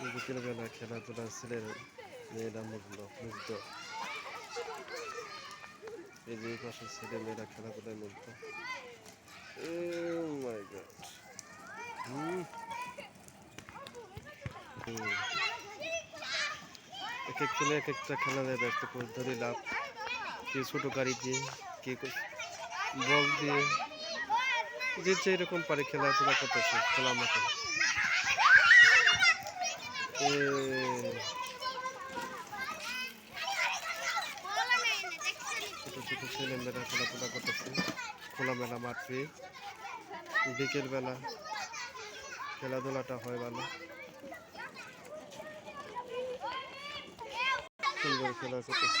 বিকেলবেলা খেলাধুলা ছেলের মেয়েরা মুগ্ধ মুগ্ধ এই যে পাশে ছেলে মেয়েরা খেলাধুলায় মুগ্ধ। মাই গড এক এক ছেলে এক একটা খেলা দেয় ব্যস্ত করে ধরে লাভ কে ছোটো গাড়ি দিয়ে কে বল দিয়ে। যে যে এরকম পারে খেলাধুলা করতেছে খেলা এ, ছোট ছোট ছেলে মেয়েরা খেলাধুলা করতেছে। খোলামেলা মাঠে বিকেল বেলা খেলাধুলাটা হয় ভালো। সুন্দর খেলা করতেছে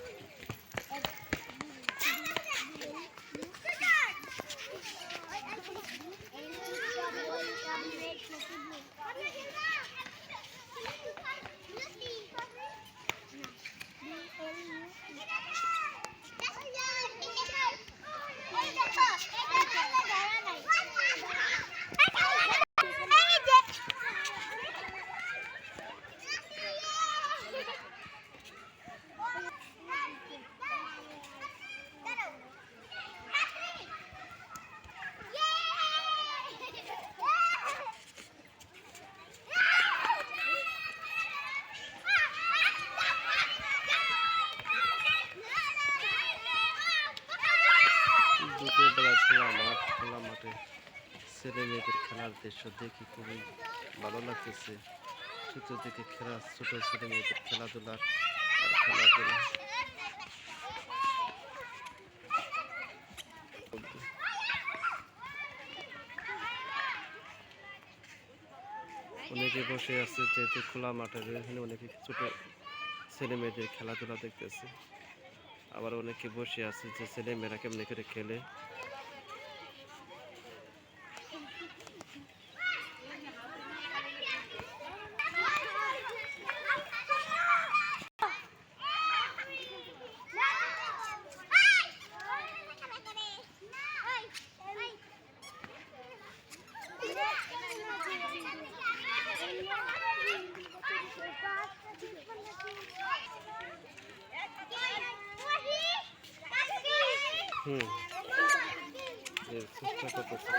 বিকেলবেলা খোলা মাঠ খোলা মাঠে। ছেলে মেয়েদের খেলার দৃশ্য দেখে খুবই ভালো লাগতেছে। চতুর্দিকে খেলা, ছোট ছেলে মেয়েদের খেলাধুলার আর খেলাধুলা। অনেকে বসে আছে, যেহেতু খোলা মাঠের এখানে অনেকে ছোট ছেলে মেয়েদের খেলাধুলা দেখতেছে। আবার অনেকে বসে আছে যে ছেলে মেয়েরা কেমনি করে খেলে। হুম। চেষ্টা করতেছে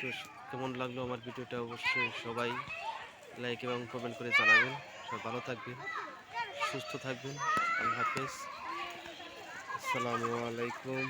তো কেমন লাগল আমার ভিডিওটা অবশ্যই সবাই লাইক এবং কমেন্ট করে জানাবেন। সব ভালো থাকবেন, সুস্থ থাকবেন। আল্লাহ হাফেজ। আসসালামু আলাইকুম।